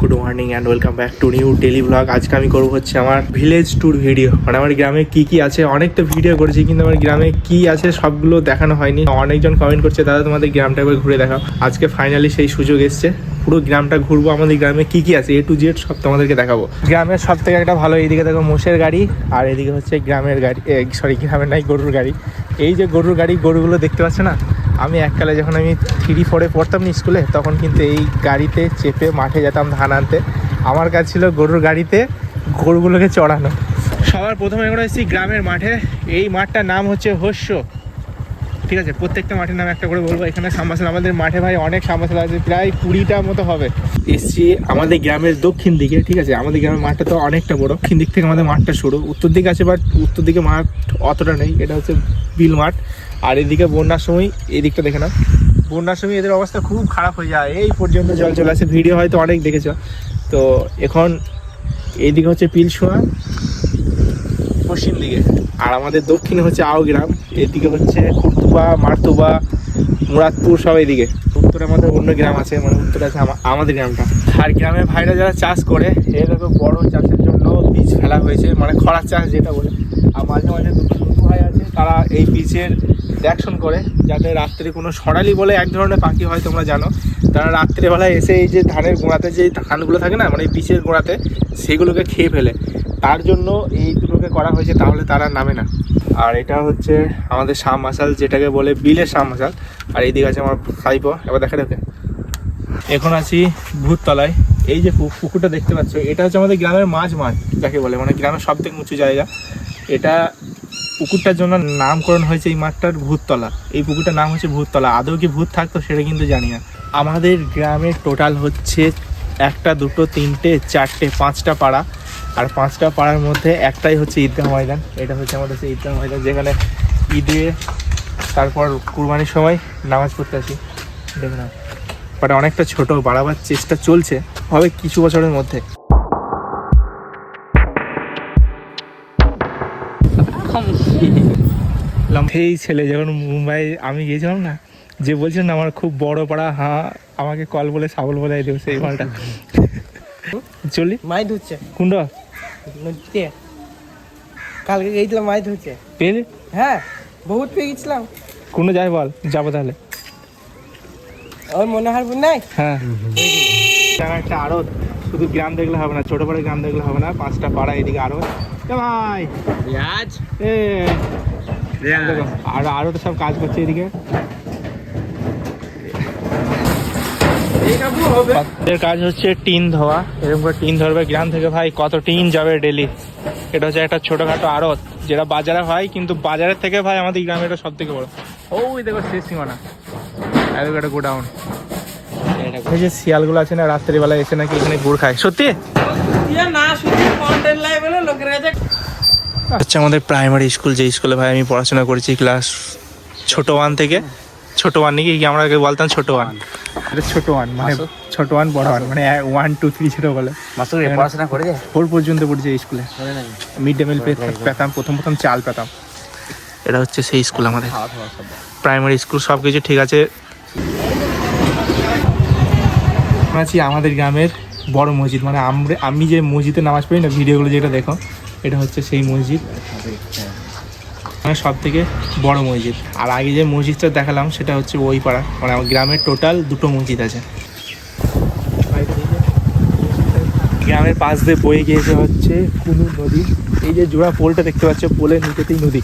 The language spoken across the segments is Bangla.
Good morning and welcome back to new daily blog আজকে আমি করব হচ্ছে আমার ভিলেজ ট্যুর ভিডিও মানে আমার গ্রামে কি কি আছে অনেক তো ভিডিও করেছি, কিন্তু আমার গ্রামে কি আছে সবগুলো দেখানো হয়নি। অনেকজন কমেন্ট করছে, দাদা, তোমাদের গ্রামটা একবার ঘুরে দেখাও। আজকে ফাইনালি সেই সুযোগ এসছে। পুরো গ্রামটা ঘুরবো, আমাদের গ্রামে কি কি আছে এ টু জেড সব তোমাদেরকে দেখাবো। গ্রামের সব থেকে একটা ভালো, এইদিকে দেখো মোষের গাড়ি, আর এদিকে হচ্ছে গ্রামের গাড়ি সরি গ্রামের নাই গরুর গাড়ি। এই যে গরুর গাড়ি, গরুগুলো দেখতে পাচ্ছে না? আমি এককালে যখন আমি থ্রি ফোরে পড়তাম না স্কুলে তখন কিন্তু এই গাড়িতে চেপে মাঠে যেতাম ধান আনতে। আমার কাজ ছিল গরুর গাড়িতে গরুগুলোকে চড়ানো। সবার প্রথমে এখন এসেছি গ্রামের মাঠে। এই মাঠটার নাম হচ্ছে হস্য। ঠিক আছে, প্রত্যেকটা মাঠের নাম একটা করে বলব। এখানে সামাসেল আমাদের মাঠে ভাই অনেক সামাসেল আছে, প্রায় কুড়িটার মতো হবে। এসছি আমাদের গ্রামের দক্ষিণ দিকে, ঠিক আছে? আমাদের গ্রামের মাঠটা তো অনেকটা বড়। দক্ষিণ দিক থেকে আমাদের মাঠটা শুরু উত্তর দিকে আছে বাট উত্তর দিকে মাঠ অতটা নেই। এটা হচ্ছে বিল মাঠ। আর এদিকে বন্যার সময় এদিকটা দেখে না বন্যার সময় এদের অবস্থা খুব খারাপ হয়ে যায়। এই পর্যন্ত জল চলে আসে। ভিডিও হয়তো অনেক দেখেছ। তো এখন এইদিকে হচ্ছে পিলসোয়া পশ্চিম দিকে। আর আমাদের দক্ষিণে হচ্ছে আওগ্রাম, এদিকে হচ্ছে খুরতুবা মারতুবা, মুরাদপুর সব এদিকে। উত্তরে আমাদের অন্য গ্রাম আছে মানে উত্তরে আছে আমাদের গ্রামটা। আর গ্রামের ভাইরা যারা চাষ করে এরকম বড় চাষের জন্য বীজ ফেলা হয়েছে মানে খরার চাষ যেটা বলে। আর মাঝে মাঝে দুটো ভাই আছে, তারা এই বীজের দেখশন করে, যাতে রাত্রে কোনো সরালি বলে এক ধরনের পাখি হয়, তোমরা জানো। তারা রাত্রেবেলায় এসে এই যে ধানের গোড়াতে যে ধানগুলো থাকে না মানে এই বীজের গোড়াতে, সেগুলোকে খেয়ে ফেলে। তার জন্য এই দুটোকে করা হয়েছে তাহলে তারা নামে না। আর এটা হচ্ছে আমাদের শাম মাসাল, যেটাকে বলে বিলের শাম মাসাল। আর এইদিকে আছে আমার সাইপো, এবার দেখা দেখে এখন আছি ভূততলায়। এই যে পুকুরটা দেখতে পাচ্ছ, এটা হচ্ছে আমাদের গ্রামের মাঝ মাঠ, যাকে বলে মানে গ্রামের সব থেকে উঁচু জায়গা। এটা পুকুরটার জন্য নামকরণ হয়েছে এই মাঠটার ভূততলা। এই পুকুরটার নাম হচ্ছে ভূততলা। আদৌ কি ভূত থাকতো সেটা কিন্তু জানি না। আমাদের গ্রামের টোটাল হচ্ছে একটা, দুটো, তিনটে, চারটে, পাঁচটা পাড়া। আর পাঁচটা পাড়ার মধ্যে একটাই হচ্ছে ঈদগাহ ময়দান। এটা হচ্ছে আমাদের সেই ঈদগাহ ময়দান যেখানে ঈদে তারপর কুরবানির সময় নামাজ পড়তে আসি। দেখে না বাট অনেকটা ছোট বাড়াবার চেষ্টা চলছে হবে কিছু বছরের মধ্যে। সেই ছেলে যখন মুম্বাই আমি গিয়েছিলাম না যে বলছিল না আমার খুব বড় পাড়া হ্যাঁ আমাকে কল বলে সাবল বলে দেবে সেই মালটা। চলি। মাই ধুচ্ছে। কুণ্ড নদীতে কালকে গেছিলাম মাছ ধরছে পেয়ে হ্যাঁ বহুত পেয়ে গেছিলাম। কুণ্ড যাই বল যাব তাহলে। ওর মনে হয় নাই? হ্যাঁ। একটা আড়ত শুধু গ্রাম দেখলে হবে না ছোট বড় গ্রাম দেখলে হবে না পাঁচটা পাড়া এদিকে আড়ত। ভাই। পেঁয়াজ এ। আরও সব কাজ করছে এদিকে। এর কাজ হচ্ছে টিন ধোয়া। এরকম করে টিন ধরবে গ্রাম থেকে ভাই কত টিন যাবে ডেলি এটা হচ্ছে একটা ছোটখাটো আড়ত যেটা বাজারে হয় কিন্তু বাজারের থেকে ভাই আমাদের গ্রামে এটা সব থেকে বড় ওই দেখো শেষ সীমানা। একটা গোডাউন। এই যে শিয়ালগুলো আছে না রাত্রিবেলা এসে নাকি এখানে গুড় খায়। সত্যি? না হচ্ছে আমাদের প্রাইমারি স্কুল যে স্কুলে ভাই আমি পড়াশোনা করেছি ক্লাস ছোট ওয়ান থেকে। ছোট ওয়ান নাকি? কি আমরা আগে বলতাম ছোট ওয়ান এটা ছোট ওয়ান মানে ছোট ওয়ান বড় ওয়ান মানে ওয়ান টু থ্রি ছোট বলে। পড়াশোনা করে যায়? ফোর পর্যন্ত পড়ছে এই স্কুলে। মিড ডে মিল পেতাম প্রথম প্রথম চাল পেতাম। এটা হচ্ছে সেই স্কুল আমাদের। প্রাইমারি স্কুল সব। কিছু ঠিক আছে। আছি আমাদের গ্রামের বড় মসজিদ। মানে আমরা আমি যে মসজিদে নামাজ পড়ি না ভিডিওগুলো যেটা দেখো এটা হচ্ছে সেই মসজিদ। মানে সব থেকে বড় মসজিদ। আর আগে যে মসজিদটা দেখালাম সেটা হচ্ছে ওই পাড়া মানে আমার গ্রামের টোটাল দুটো মসজিদ আছে। গ্রামের পাশ দিয়ে বয়ে গিয়েছে হচ্ছে কুনু নদী। এই যে জোড়া পোলটা দেখতে পাচ্ছ পোলের নিচেতেই নদী।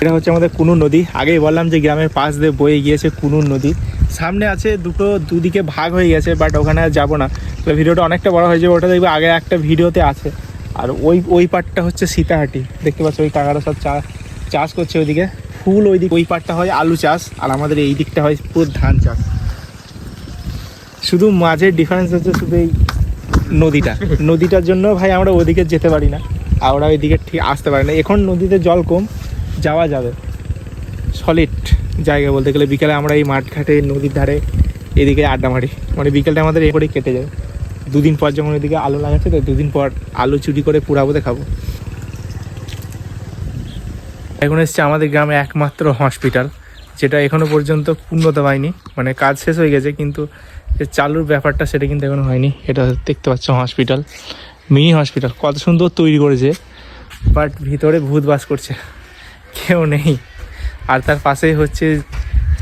এটা হচ্ছে আমাদের কুনু নদী। আগেই বললাম যে গ্রামের পাশ দিয়ে বয়ে গিয়েছে কুনুর নদী। সামনে আছে দুটো, দুদিকে ভাগ হয়ে গেছে বাট ওখানে আর যাব না। তো ভিডিওটা অনেকটা বড় হয়ে যাবে, ওটা দেখবে আগে একটা ভিডিওতে আছে। আর ওই ওই পার্টটা হচ্ছে সীতাহাটি। দেখতে পাচ্ছ, ওই কাকারা সব চা চাষ করছে ওইদিকে। ফুল ওই দিক ওই পার্টটা হয় আলু চাষ আর আমাদের এই দিকটা হয় পুরো ধান চাষ। শুধু মাঝের ডিফারেন্স হচ্ছে শুধু এই নদীটা। নদীটার জন্য ভাই আমরা ওদিকে যেতে পারি না আর ওরা ওইদিকে ঠিক আসতে পারে না। এখন নদীতে জল কম যাওয়া যাবে। সলিড জায়গা বলতে গেলে বিকেলে আমরা এই মাঠ ঘাটে নদীর ধারে এদিকে আড্ডা মারি। মানে বিকেলটা আমাদের এ করেই কেটে যায়। দুদিন পর যখন এদিকে আলু লাগাচ্ছে তো দুদিন পর আলু চুরি করে পুরাবোতে খাব এখন এসছে আমাদের গ্রামে একমাত্র হসপিটাল যেটা এখনও পর্যন্ত উন্নত হয়নি মানে কাজ শেষ হয়ে গেছে, কিন্তু যে চালুর ব্যাপারটা সেটা কিন্তু এখনও হয়নি। এটা দেখতে পাচ্ছ হসপিটাল মিনি হসপিটাল কত সুন্দর তৈরি করেছে বাট ভিতরে ভূত বাস করছে। কেউ নেই। আর তার পাশেই হচ্ছে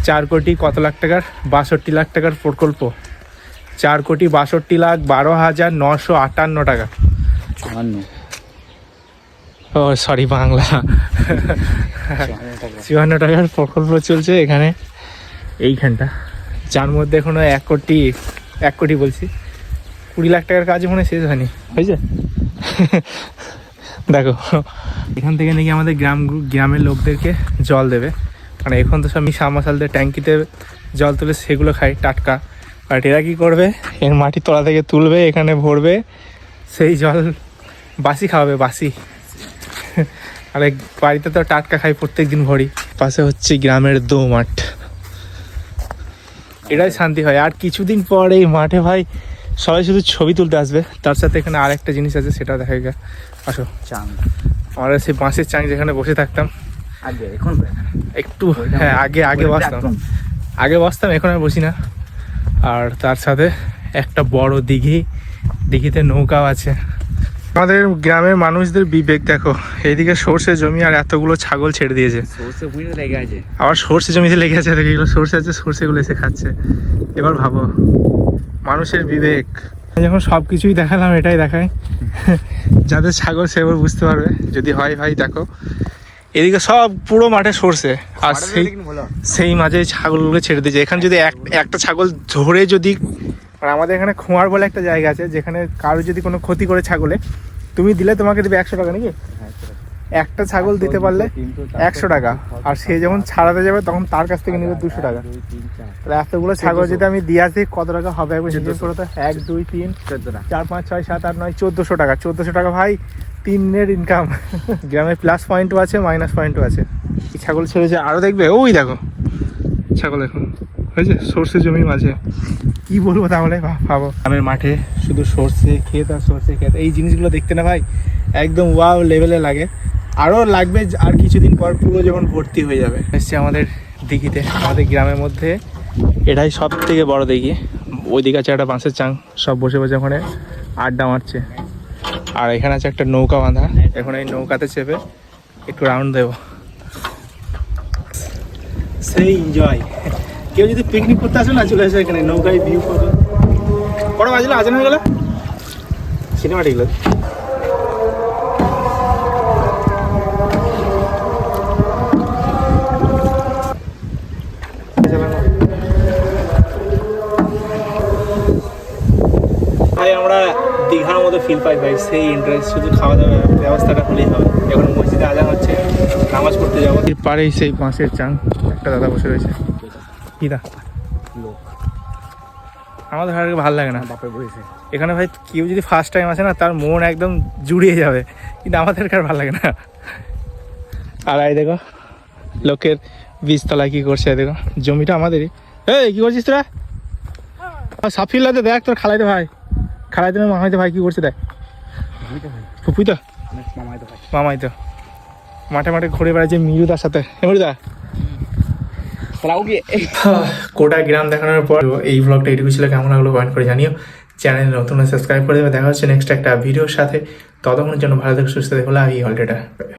চার কোটি কত লাখ টাকার? বাষট্টি লাখ টাকার প্রকল্প। চার কোটি বাষট্টি লাখ বারো হাজার নশো আটান্ন টাকা। ও সরি বাংলা। চুয়ান্ন টাকার প্রকল্প চলছে এখানে এইখানটা। যার মধ্যে এখনও এক কোটি এক কোটি বলছি। কুড়ি লাখ টাকার কাজ মনে শেষ হয়নি হয়েছে? দেখো এখান থেকে নাকি আমাদের গ্রাম গ্রামের লোকদেরকে জল দেবে। মানে এখন তো সব সামাশালদের ট্যাঙ্কিতে জল তুলে সেগুলো খায় টাটকা। বাট এরা কী করবে? এর মাটি তলা থেকে তুলবে এখানে ভরবে। সেই জল বাসি খাওয়াবে বাসি। আর বাড়িতে তো টাটকা খাই প্রত্যেক দিন ভরি। পাশে হচ্ছে গ্রামের দো মাঠ। এটাই শান্তি হয়। আর কিছুদিন পর এই মাঠে ভাই সবাই শুধু ছবি তুলতে আসবে। তার সাথে এখানে আরেকটা জিনিস আছে সেটা দেখা গেছে আসো। চাং আমরা সেই বাঁশের চাং যেখানে বসে থাকতাম। আগে এখন একটু হ্যাঁ আগে আগে বসতাম। আগে বসতাম এখন আর বসি না। আর তার সাথে একটা বড় দিঘি। দিঘিতে নৌকাও আছে। আমাদের গ্রামের মানুষদের বিবেক দেখো এইদিকে সর্ষে জমি আর এতগুলো ছাগল ছেড়ে দিয়েছে। আবার সর্ষে জমিতে লেগে আছে এগুলো সর্ষে আছে সর্ষেগুলো এসে খাচ্ছে। এবার ভাবো মানুষের বিবেক। যখন সব কিছুই দেখালাম এটাই দেখায় যাদের ছাগল সেবার বুঝতে পারবে। যদি হয় ভাই দেখো। এদিকে সব পুরো মাঠে সর্ষে। আর সেই সেই মাঝে ছাগলগুলো ছেড়ে দিয়েছে। এখানে যদি এক একটা ছাগল ধরে যদি আর আমাদের এখানে খোঁয়ার বলে একটা জায়গা আছে যেখানে কারও যদি কোনো ক্ষতি করে ছাগলে তুমি দিলে তোমাকে দেবে একশো টাকা নাকি? একটা ছাগল দিতে পারলে একশো টাকা আর সে যখন ছাড়াতে যাবে তখন তার কাছ থেকে নেবে দুশো টাকা। তাহলে এতগুলো ছাগল যদি আমি দিয়ে আসি কত টাকা হবে একবার হিসেব করো তো? এক দুই তিন চার পাঁচ ছয় সাত আট নয় চোদ্দোশো টাকা। চোদ্দোশো টাকা ভাই তিনের ইনকাম গ্রামে প্লাস পয়েন্টও আছে মাইনাস পয়েন্টও আছে। ছাগল ছেড়েছে। আরও দেখবে? ওই দেখো। ছাগল এখন। হয়েছে? সর্ষে জমির মাঝে। কি বলব তাহলে? ভাবো। গ্রামের মাঠে শুধু সর্ষে ক্ষেত আর সর্ষে ক্ষেত। এই জিনিসগুলো দেখতে না ভাই একদম ওয়াও লেভেলে লাগে। আরও লাগবে আর কিছুদিন পর পুরো যখন ভর্তি হয়ে যাবে। এসছে আমাদের দিঘিতে আমাদের গ্রামের মধ্যে। এটাই সব থেকে বড় দিঘি। ওই দিকে আছে একটা বাঁশের চাং সব বসে বসে ওখানে আড্ডা মারছে। আর এখানে আছে একটা নৌকা বাঁধা। এখন এই নৌকাতে চেপে একটু রাউন্ড দেবো। সেই এনজয় কেউ যদি পিকনিক করতে আসে না, চলে আসে এখানে, নৌকায় ভিউ করবে কটা বাজলো আজান হয়ে গেল? সিনেমা ঠিক আমরা দীঘার মতো ফিল পাই, ভাই। সেই ইন্টারেস্ট শুধু খাওয়া দাওয়ার ব্যবস্থাটা হলেই হবে। এখন মসজিদে আজান হচ্ছে, নামাজ পড়তে যাব। পারেই সেই বাঁশের চাং, একটা দাদা বসে রয়েছে। কি লোক। আমাদের ঘরে ভালো লাগে না। বাপে বসেছে এখানে ভাই কেউ যদি ফার্স্ট টাইম আসে না তার মন একদম জুড়িয়ে যাবে। কিন্তু আমাদের আর ভালো লাগে না। আর এই দেখো লোকের বীজতলায় কি করছে দেখো জমিটা আমাদেরই। এই কি করছিস তোরা? সাফিল্লাতে দেখ তোর খালাইতে ভাই। খালাইতে না মামাইতে ভাই কি করছে দেখ। ফুপুই তো মামাই তো? ভাই। মামাই তো মাঠে মাঠে ঘুরে বেড়াচ্ছে মিরুদার সাথে। এমরিদা কোটা গ্রাম দেখানোর পর এই ব্লগটা এটুকু ছিল। কেমন লাগল কমেন্ট করে জানিও। চ্যানেল নতুন সাবস্ক্রাইব করে দেবে। দেখা হচ্ছে নেক্সট একটা ভিডিওর সাথে। ততক্ষণের জন্য ভালো থেকে, সুস্থ দেখো আমি অলরেডা